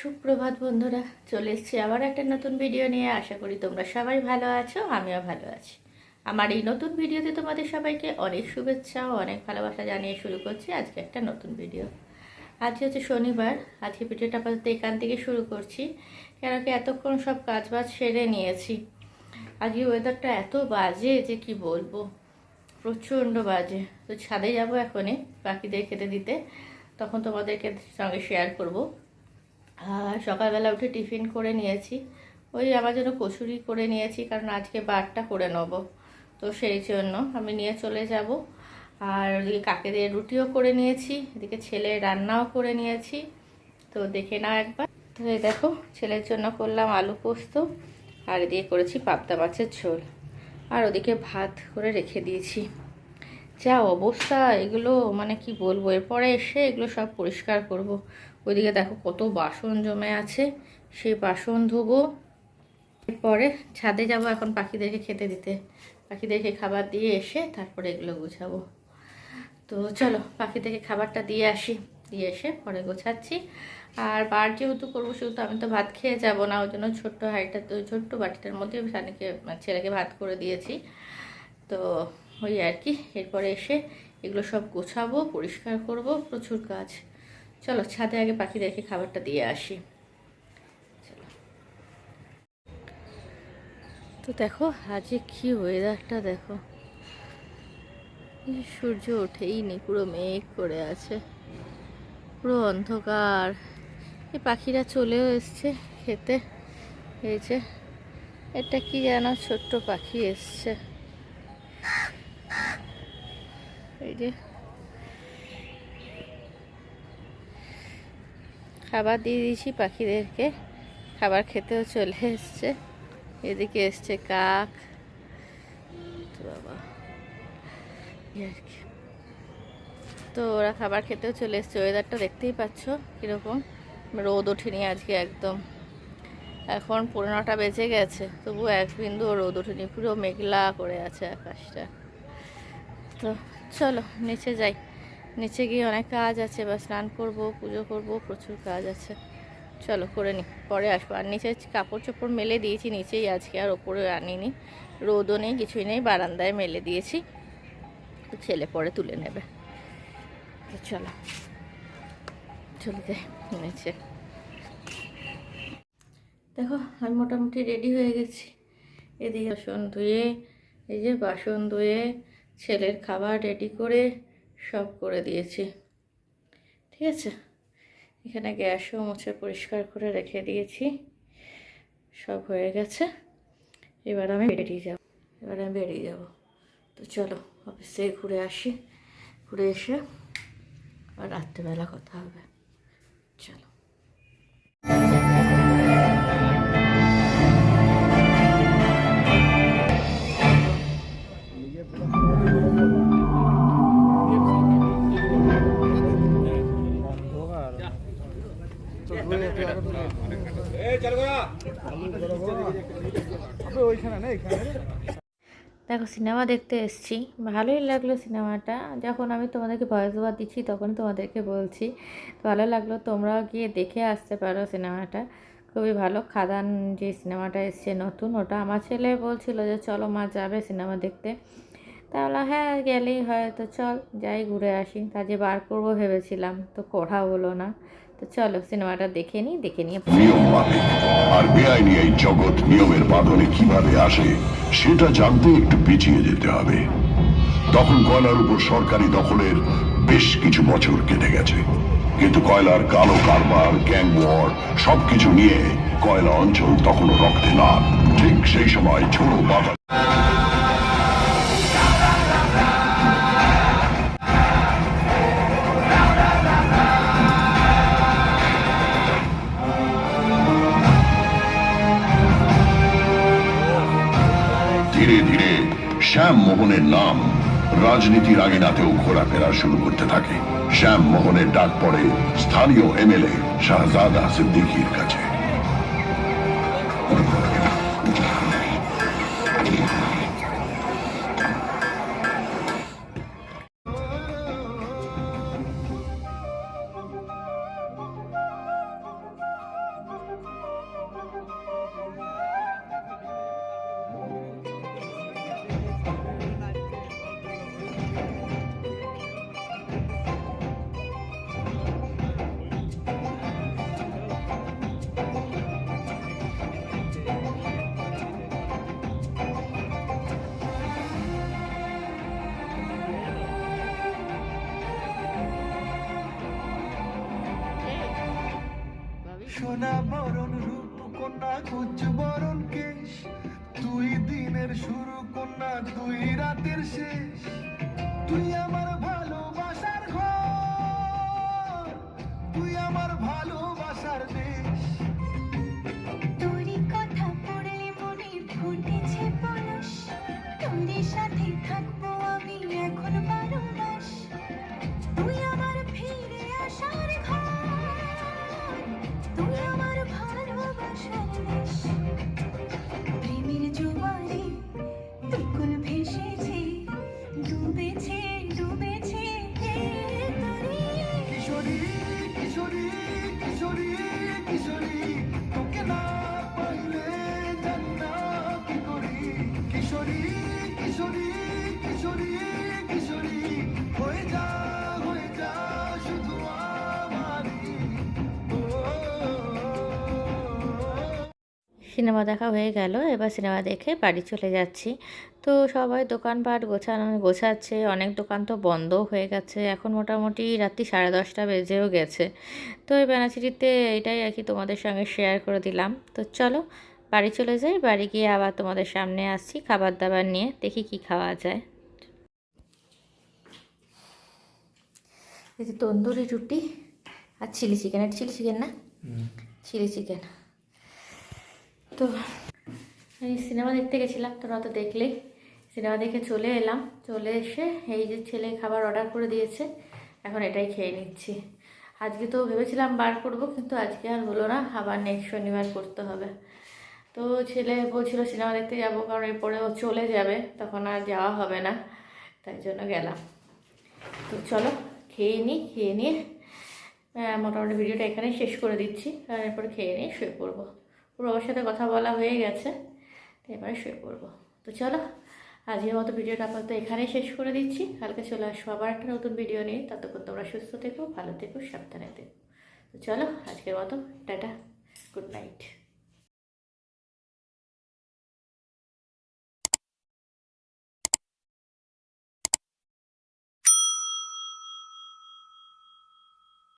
সুপ্রভাত বন্ধুরা, চলে এসেছি আবার একটা নতুন ভিডিও নিয়ে। আশা করি তোমরা সবাই ভালো আছো, আমিও ভালো আছি। আমার এই নতুন ভিডিওতে তোমাদের সবাইকে অনেক শুভেচ্ছা ও অনেক ভালোবাসা জানিয়ে শুরু করছি আজকে একটা নতুন ভিডিও আজকে হচ্ছে শনিবার আজকে ভিডিওটা আপাতত এখান থেকে শুরু করছি, কেন কি এতক্ষণ সব কাজবাজ সেরে নিয়েছি। আজকে ওয়েদারটা এত বাজে যে কি বলব, প্রচণ্ড বাজে। তো ছাদে যাব এখনই পাখিদের খেতে দিতে, তখন তোমাদেরকে সঙ্গে শেয়ার করব। সকালবেলা উঠে টিফিন করে নিয়েছি। ওই আমার জন্য কচুরি করে নিয়েছি, কারণ আজকে বারটা করে নেব। তো সেই জন্য আমি নিয়ে চলে যাব। আর ওদিকে কাকেদের রুটিও করে নিয়েছি, এদিকে ছেলে রান্নাও করে নিয়েছি। তো দেখে নাও একবার। তো এই দেখো, ছেলের জন্য করলাম আলু পোস্ত, আর এদিকে করেছি পাবদা মাছের ঝোল। আর ওদিকে ভাত করে রেখে দিয়েছি। যা অবস্থা, এগুলো মানে কি বলব, এরপরে এসে এগুলো সব পরিষ্কার করব। ওইদিকে দেখো কত বাসন জমে আছে, সেই বাসন ধোবো। এরপরে ছাদে যাব এখন পাখিদেরকে খেতে দিতে। পাখিদেরকে খাবার দিয়ে এসে তারপরে এগুলো গোছাবো। তো চলো, পাখিদেরকে খাবারটা দিয়ে আসি। দিয়ে এসে পরে গোছাচ্ছি। আর বার যেহেতু করব, সেহেতু আমি তো ভাত খেয়ে যাব না, ওই জন্য ছোট্ট হাঁড়িটা তো ছোট্ট বাটিটার মধ্যে ছেলেকে ভাত করে দিয়েছি। তো ওই আর কি, এরপরে এসে এগুলো সব গোছাবো, পরিষ্কার করব, প্রচুর কাজ। চলো ছাদে আগে পাখিদেরকে খাবারটা দিয়ে আসি। চলো। তো দেখো, আজকে কি ওয়েদারটা দেখো। সূর্য ওঠেই নি, পুরো মেঘ করে আছে। পুরো অন্ধকার। এই পাখিরা চলেও এসছে খেতে। এই যে, এটা কি যেন ছোট্ট পাখি এসছে। যে খাবার দিয়ে দিয়েছি পাখিদেরকে। খাবার খেতেও চলে এসছে। এদিকে এসছে কাক। তো বাবা তো ওরা খাবার খেতেও চলে এসছে। ওয়েদারটা দেখতেই পাচ্ছ কীরকম। রোদ ওঠেনি আজকে একদম। এখন পনেরোটা বেজে গেছে তবু এক বিন্দু রোদ ওঠেনি। পুরো মেঘলা করে আছে আকাশটা। তো চলো, নিচে যাই। নিচে গিয়ে অনেক কাজ আছে বা স্নান করব, পুজো করব, প্রচুর কাজ আছে। চলো, করে নি, পরে আসব। আর নিচে কাপড় চোপড় মেলে দিয়েছি, নিচেই আজকে আর ওপরে আনিনি। রোদও নেই, কিছুই নেই, বারান্দায় মেলে দিয়েছি। ছেলে পরে তুলে নেবে। চলো, চলে যাই নিচে। দেখো, আমি মোটামুটি রেডি হয়ে গেছি। এদিকে বাসন ধুয়ে, এই যে বাসন ধুয়ে ছেলের খাবার রেডি করে সব করে দিয়েছি। ঠিক আছে? এখানে গ্যাসও মুছে পরিষ্কার করে রেখে দিয়েছি। সব হয়ে গেছে। এবার আমি বেরিয়ে যাব। এবার আমি বেরিয়ে যাব। তো চলো, অফিস ঘুরে আসি। ঘুরে এসে আর রাত্রেবেলা কথা হবে। চলো। দেখো সিনেমা দেখতে এসেছি। ভালোই লাগল সিনেমাটা। যখন আমি তোমাদেরকে ভয়েস ওভার দিচ্ছি তখন তোমাদেরকে বলছি ভালো লাগল তোমরাও গিয়ে দেখে আসতে পারো সিনেমাটা। খুবই ভালো। খাদান যে সিনেমাটা এসছে নতুন ওটা আমার ছেলে বলছিল যে চলো মা যাবে সিনেমা দেখতে। তাহলে হ্যাঁ গেলেই হয় তো চল যাই ঘুরে আসি। কাজে বার করব ভেবেছিলাম তো করা হলো না। তো চলো সিনেমাটা দেখে নিই, দেখে নিয়ে আর বেআইনি এই জগৎ নিয়মের বাঁধনে কীভাবে আসে, সেটা জানতে একটু পিছিয়ে যেতে হবে। তখন কয়লার উপর সরকারি দখলের বেশ কিছু বছর কেটে গেছে। কিন্তু কয়লার কালো কারবার গ্যাং ওয়ার সবকিছু নিয়ে কয়লা অঞ্চল তখনও রক্তে না ঠিক সেই সময় ছোট বাধা শ্যাম মোহনের নাম রাজনীতির আগিনাতেও ঘোরাফেরা শুরু করতে থাকে। শ্যাম মোহনের ডাক পড়ে স্থানীয় এমএলএ শাহজাদা সিদ্দিকির কাছে। সোনা বরণ রূপ কন্যা কুচ বরণ কেশ। তুই দিনের শুরু কন্যা তুই রাতের শেষ। তুই আমার ভালোবাসার ঘর, তুই আমার সিনেমা দেখা হয়ে গেল এবার সিনেমা দেখে বাড়ি চলে যাচ্ছি। তো সবাই দোকানপাট গোছানো গোছাচ্ছে অনেক দোকান তো বন্ধও হয়ে গেছে এখন মোটামুটি রাত্রি সাড়ে দশটা বেজেও গেছে। তো এই বেনাচিটিতে এটাই আর কি তোমাদের সঙ্গে শেয়ার করে দিলাম। তো চলো বাড়ি চলে যাই বাড়ি গিয়ে আবার তোমাদের সামনে আসছি খাবার দাবার নিয়ে দেখি কি খাওয়া যায়। এই যে তন্দুরি রুটি আর চিলি চিকেন এটা চিলি চিকেন না? Chilli chicken. তো আমি সিনেমা দেখতে গেছিলাম তোরা তো দেখলেই সিনেমা দেখে চলে এলাম। চলে এসে এই যে ছেলে খাবার অর্ডার করে দিয়েছে, এখন এটাই খেয়ে নিচ্ছি। আজকে তো ভেবেছিলাম বার করব, কিন্তু আজকে আর হলো না। আবার নেক্সট শনিবার করতে হবে। তো ছেলে বলছিল সিনেমা দেখতে যাব, কারণ এরপরে ও চলে যাবে, তখন আর যাওয়া হবে না। তাই জন্য গেলাম। তো চলো, খেয়ে নিই খেয়ে নিয়ে মোটামুটি ভিডিওটা এখানেই শেষ করে দিচ্ছি। আর এরপর খেয়ে নিয়ে শুয়ে পড়ব। পুরো আমার সাথে কথা বলা হয়ে গেছে, তো এবারে শুয়ে পড়ব। তো চলো, আজকের মতো ভিডিওটা আপাতত এখানেই শেষ করে দিচ্ছি। কালকে চলে আসব আবার একটা নতুন ভিডিও নিয়ে। ততক্ষণ তোমরা সুস্থ থেকো, ভালো থেকো, সাবধানে থেকো। তো চলো, আজকের মতো, টাটা, গুড নাইট।